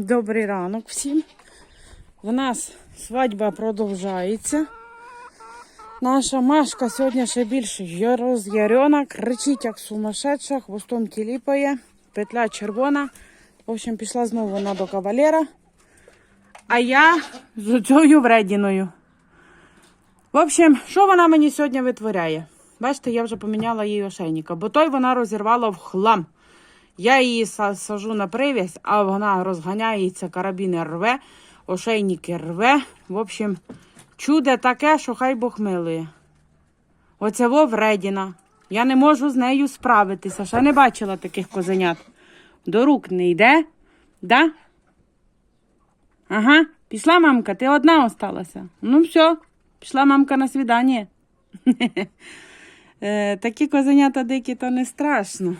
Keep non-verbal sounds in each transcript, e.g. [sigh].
Добрий ранок всім. У нас свадьба продовжується. Наша Машка сьогодні ще більше роз'ярена, кричить як сумасшедша, хвостом тіліпає, петля червона. В общем, пішла знову вона до кавалера. А я з цією вредіною. В общем, що вона мені сьогодні витворяє? Бачите, я вже поміняла їй ошейника, бо той вона розірвала в хлам. Я її са- сажу на привязь, а вона розганяється, карабіни рве, ошейники рве. В общем, чуде таке, що хай Бог милує. Оце во вредіна. Я не можу з нею справитися. Ще не бачила таких козенят. До рук не йде. Да? Ага, пішла мамка, ти одна осталася. Ну все, пішла мамка на свідання. [laughs] Е, Такі козенята дикі, то не страшно.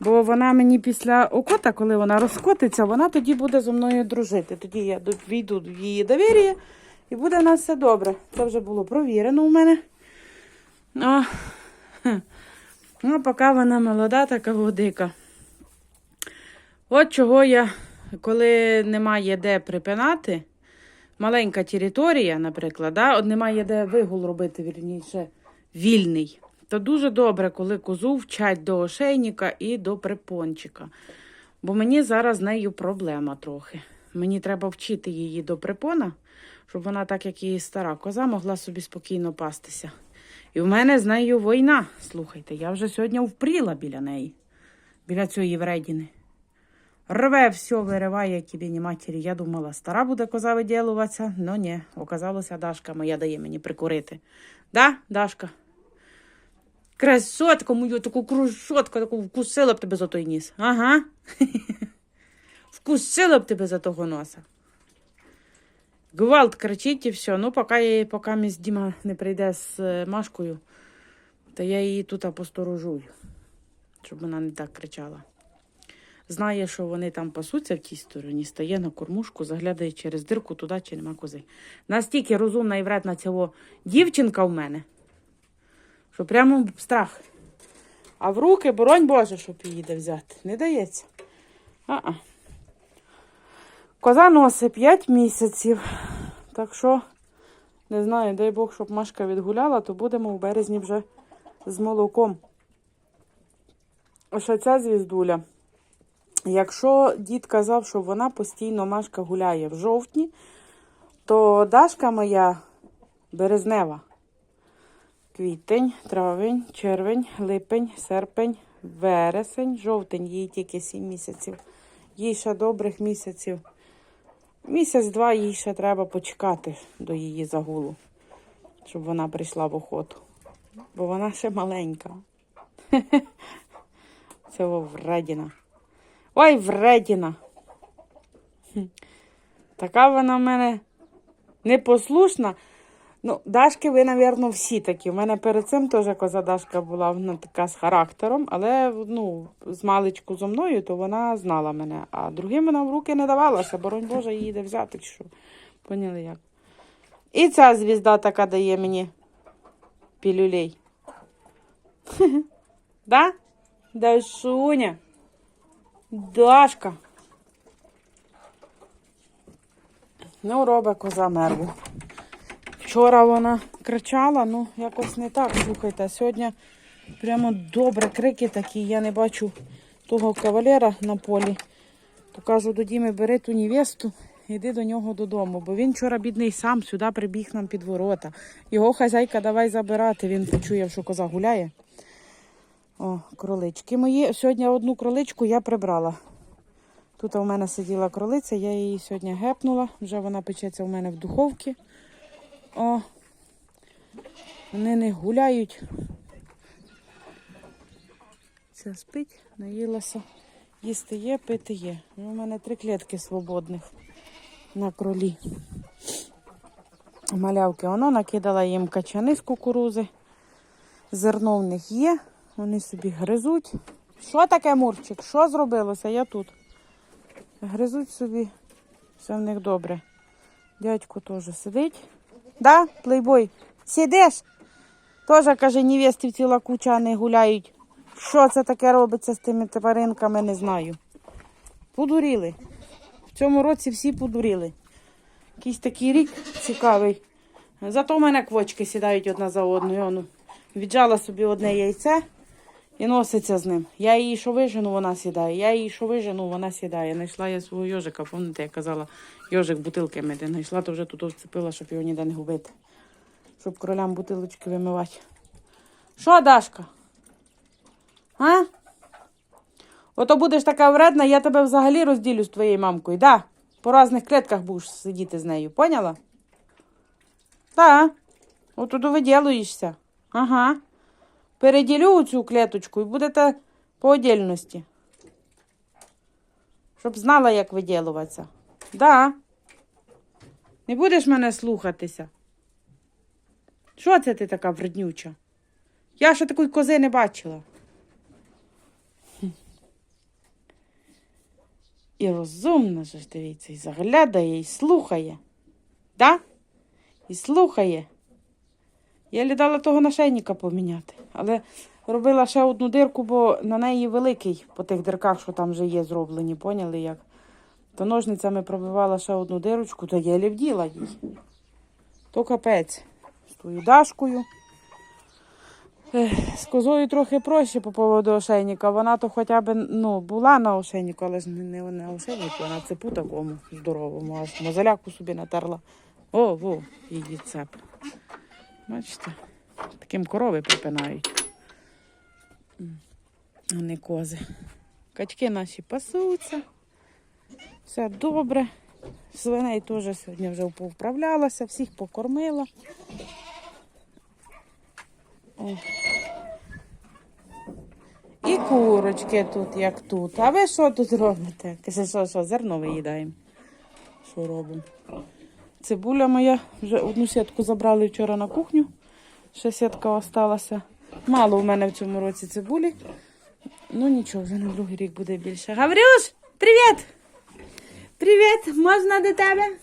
Бо вона мені після окота, коли вона розкотиться, вона тоді буде зі мною дружити. Тоді я війду в її довір'я і буде у нас все добре. Це вже було провірено у мене. Ну, [laughs] ну поки вона молода, така водика. От чого я, коли немає де припинати, маленька територія, наприклад, да, от немає де вигул робити, вірніше, вільний, то дуже добре, коли козу вчать до ошейника і до припончика. Бо мені зараз з нею проблема трохи. Мені треба вчити її до припона, щоб вона, так як її стара коза, могла собі спокійно пастися. І в мене з нею війна. Слухайте, я вже сьогодні впріла біля неї, біля цієї вредіни. Рве все, вириває кібіні матері. Я думала, стара буде коза виділуватися, но ні, оказалося, Дашка моя дає мені прикурити. Да, Дашка? Красотка мою, таку крушотку, таку вкусила б тебе за той ніс. Ага. [laughs] Вкусила б тебе за того носа. Гвалт кричить і все. Ну, поки, поки міс Діма не прийде з е, Машкою, то я її тут посторожую, щоб вона не так кричала. Знає, що вони там пасуться в тій стороні, стає на кормушку, заглядає через дирку туди, чи нема кози. Настільки розумна і вредна цього дівчинка в мене, що прямо страх. А в руки, боронь Боже, щоб її де взяти. Не дається. А-а. Коза носить 5 місяців. Так що, не знаю, дай Бог, щоб Машка відгуляла, то будемо в березні вже з молоком. Ось ця звіздуля. Якщо дід казав, що вона постійно Машка гуляє в жовтні, то Дашка моя березнева. Квітень, травень, червень, липень, серпень, вересень, жовтень, їй тільки 7 місяців. Їй ще добрих місяців. Місяць-два їй ще треба почекати до її загулу, щоб вона прийшла в охоту. Бо вона ще маленька. [laughs] Це вредіна. Ой, вредіна. Така вона в мене непослушна. Ну, Дашки, ви, напевно, всі такі. У мене перед цим теж коза Дашка була вона така з характером, але ну, з маличку зо мною, то вона знала мене. А другим вона в руки не давалася, боронь Боже, її де взяти. Що. Поняли як? І ця звізда така дає мені пілюлей. [laughs] Да? Дашуня. Дашка. Ну, робить коза мерву. Вчора вона кричала, ну якось не так. Слухайте, сьогодні прямо добре крики такі. Я не бачу того кавалера на полі. То кажу до Діми, бери ту невесту, йди до нього додому. Бо він вчора бідний сам сюди прибіг нам під ворота. Його хазяйка давай забирати. Він почує, що коза гуляє. О, кролички мої. Сьогодні одну кроличку я прибрала. Тут у мене сиділа кролиця, я її сьогодні гепнула. Вже вона печеться у мене в духовці. О, вони не гуляють. Це спить, наїлася. Їсти є, пити є. У мене три клітки свободних на кролі. Малявки, воно накидала їм качани з кукурузи. Зерно в них є, вони собі гризуть. Що таке, Мурчик? Що зробилося? Я тут. Гризуть собі, все в них добре. Дядько теж сидить. Да, плейбой? Сидиш? Теж, каже, невести ціла куча, а не гуляють. Що це таке робиться з тими тваринками, не знаю. Подуріли. В цьому році всі подуріли. Якийсь такий рік цікавий. Зато в мене квочки сідають одна за одною. Віджала собі одне яйце і носиться з ним. Я її що вижену, вона сідає. Я її що вижену, вона сідає. Знайшла я свого йожика, пам'ятаєте, я казала, йожик бутилки мити. Знайшла, то вже тут вцепила, щоб його ніде не губити. Щоб кролям бутилочки вимивати. Що, Дашка? А? Ото будеш така вредна, я тебе взагалі розділю з твоєю мамкою, да? По різних клетках будеш сидіти з нею, поняла? Так. От туди виділуєшся. Ага. Переділю цю клеточку і будете по отдельності. Щоб знала, як виділуватися. Да. Не будеш мене слухатися. Що це ти така вреднюча? Я ще такої кози не бачила. І розумна же ж дивіться, і заглядає, і слухає. Да? І слухає. Я лідала того нашейника поміняти, але робила ще одну дирку, бо на неї великий по тих дирках, що там вже є зроблені, поняли як? То ножницями пробивала ще одну дирочку, то я вділа їй. То капець. З тою дашкою. З козою трохи проще по поводу ошейника. Вона то хоча б ну, була на ошейнику, але ж не, на ошейнику, а на цепу такому здоровому, аж мозоляку собі натерла. О, во, її цеп. Бачите, таким корови припинають. А не кози. Качки наші пасуться. Все добре. Свиней теж сьогодні вже повправлялася, всіх покормила. О. І курочки тут, як тут. А ви що тут робите? Що, що, зерно виїдаємо. Що робимо? Цибуля моя, вже одну сітку забрали вчора на кухню. Ще сітка осталася. Мало в мене в цьому році цибулі. Ну нічого, вже на другий рік буде більше. Гаврюш, привіт! Привіт! Можна до тебе?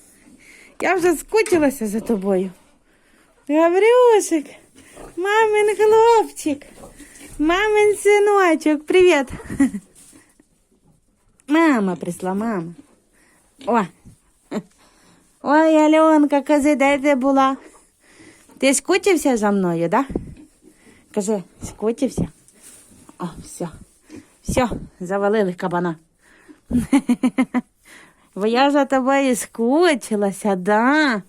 Я вже скучилася за тобою. Гаврюшик, мамин хлопчик, мамин синочок, привіт. Мама прийшла, мама. О, Ой, Альонка, кажи, де ти була? Ти скучився за мною, да? Кажи, скучився? О, все. Все, завалили кабана. [laughs] Бо я за тобою скучилася, да.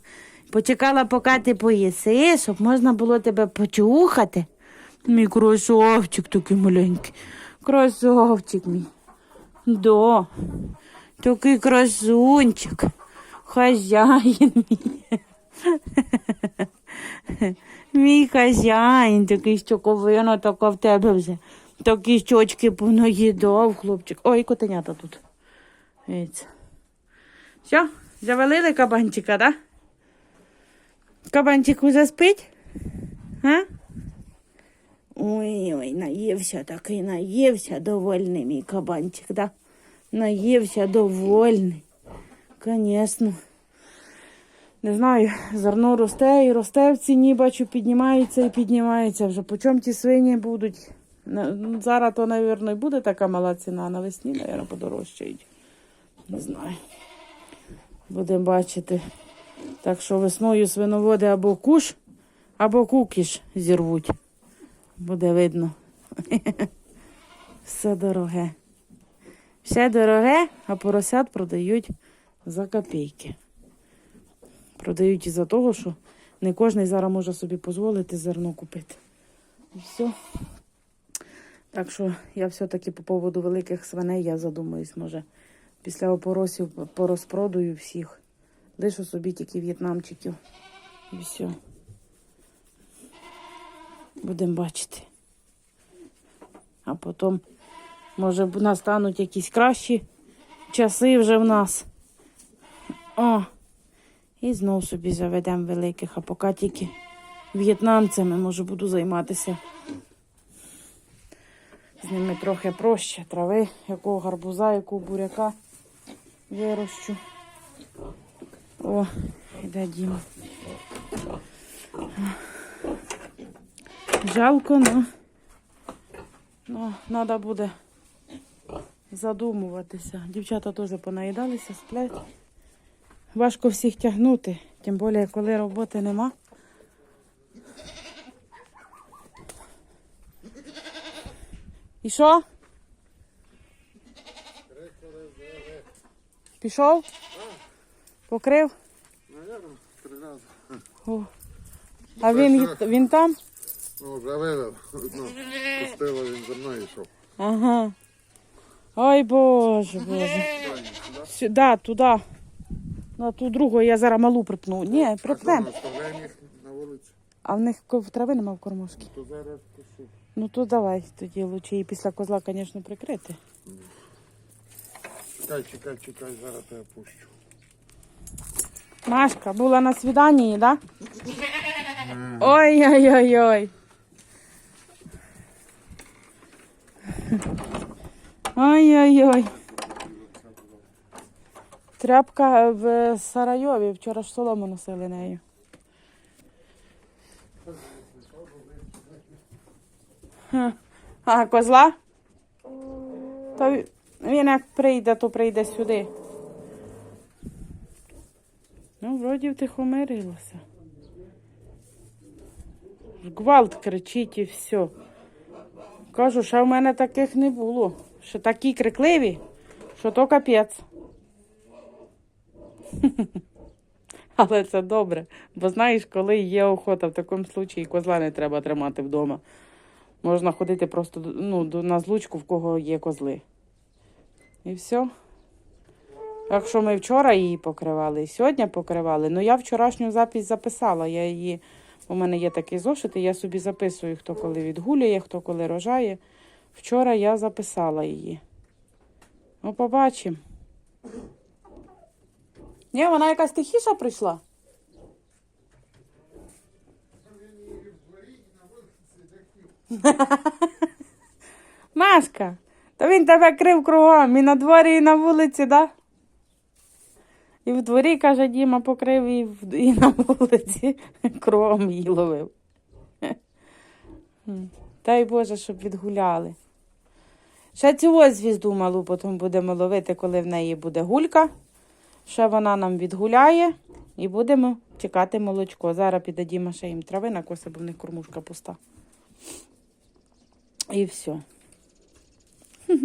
Почекала, поки ти поїси, щоб можна було тебе почухати. Мій красавчик такий маленький. Красавчик мій. Да. Такий красунчик. Хазяїн мій. Мій хазяїн, такий щоковина така в тебе вже. Такі щочки понаїдав, хлопчик. Ой, котенята тут. Все, завалили кабанчика, да? Кабанчик уже спить? А? Ой-ой, наївся такий, наївся довольний мій кабанчик, да? Наївся довольний. Звісно. Не знаю, зерно росте і росте в ціні, бачу, піднімається і піднімається вже. По чому ті свині будуть? Зараз то, мабуть, і буде така мала ціна, навесні, мабуть, подорожчають. Не знаю. Будемо бачити. Так що весною свиноводи або куш, або кукіш зірвуть. Буде видно. [laughs] Все дороге. Все дороге, а поросят продають за копійки. Продають із-за того, що не кожен зараз може собі дозволити зерно купити. І все. Так що я все-таки по поводу великих свиней я задумаюсь, може, після опоросів порозпродаю всіх. Лишу собі тільки в'єтнамчиків. І все. Будемо бачити. А потім, може, настануть якісь кращі часи вже в нас. О, і знов собі заведемо великих, а поки тільки в'єтнамцями, може, буду займатися. З ними трохи проще. Трави, якого гарбуза, якого буряка вирощу. О, іде Діма. Жалко, ну, ну, треба буде задумуватися. Дівчата теж понаїдалися, сплять. Важко всіх тягнути, тим більше, коли роботи нема. І що? Пішов? Покрив? О. А він, він там? Ну, вже вивел. Ну, пустило він за мною йшов. Ага. Ой Боже, Боже. Сюди, туди. На ту другу я зараз малу припну. Ні, А припнем. що, оставляємо їх на вулиці? А в них трави нема в кормушці. То зараз косу. Ну то давай тоді лучше її після козла, звісно, прикрити. Чекай, чекай, чекай, зараз тебе пущу. Машка була на свіданні, да? Ой-ой-ой-ой. Ой-ой-ой. Тряпка в Сарайові. Вчора ж солому носили нею. А, козла? То він як прийде, то прийде сюди. Ну, вроді втихомирилося. Гвалт кричить і все. Кажу, що в мене таких не було. Що такі крикливі, що то капець. [laughs] Але це добре. Бо знаєш, коли є охота, в такому случаї козла не треба тримати вдома. Можна ходити просто ну, на злучку, в кого є козли. І все. Так що ми вчора її покривали, і сьогодні покривали. Ну я вчорашню запись записала. Я її, у мене є такий зошит, і я собі записую, хто коли відгулює, хто коли рожає. Вчора я записала її. Ну, побачимо. Ні, вона якась тихіша прийшла. [laughs] Машка, то він тебе крив кругом і на дворі, і на вулиці, да? І в дворі, каже, Діма покрив і, в- і на вулиці [laughs] кругом її ловив. Дай Боже, щоб відгуляли. Ще цю ось звізду малу потім будемо ловити, коли в неї буде гулька. Ще вона нам відгуляє і будемо чекати молочко. Зараз піде Діма ще їм трави накоси, бо в них кормушка пуста. І все. [laughs]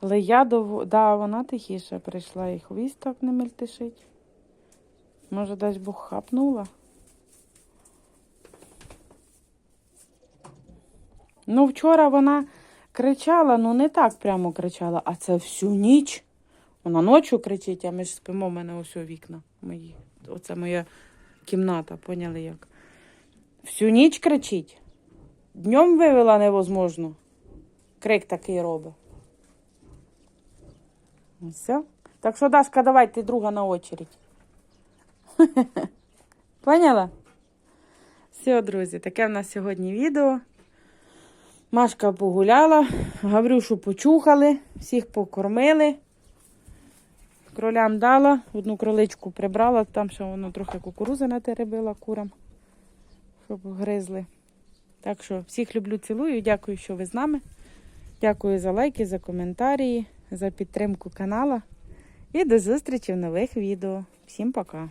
Але я довго. Да, вона тихіше прийшла і хвіст так не мельтешить. Може, десь Бог хапнула. Ну, вчора вона кричала, ну не так прямо кричала, а це всю ніч. Вона ночі кричить, а ми ж спимо, в мене ось вікна мої. Оце моя кімната, поняли як. Всю ніч кричить. Днем вивела невозможно. Крик такий робить. Ну, Все. Так що, Дашка, давай ти друга на очередь. [laughs] Поняла? Все, друзі, таке в нас сьогодні відео. Машка погуляла, Гаврюшу почухали, всіх покормили. Кролям дала, одну кроличку прибрала, там ще воно трохи кукурузи натеребила курам, щоб гризли. Так що всіх люблю, цілую. Дякую, що ви з нами. Дякую за лайки, за коментарі, за підтримку канала. І до зустрічі в нових відео. Всім пока!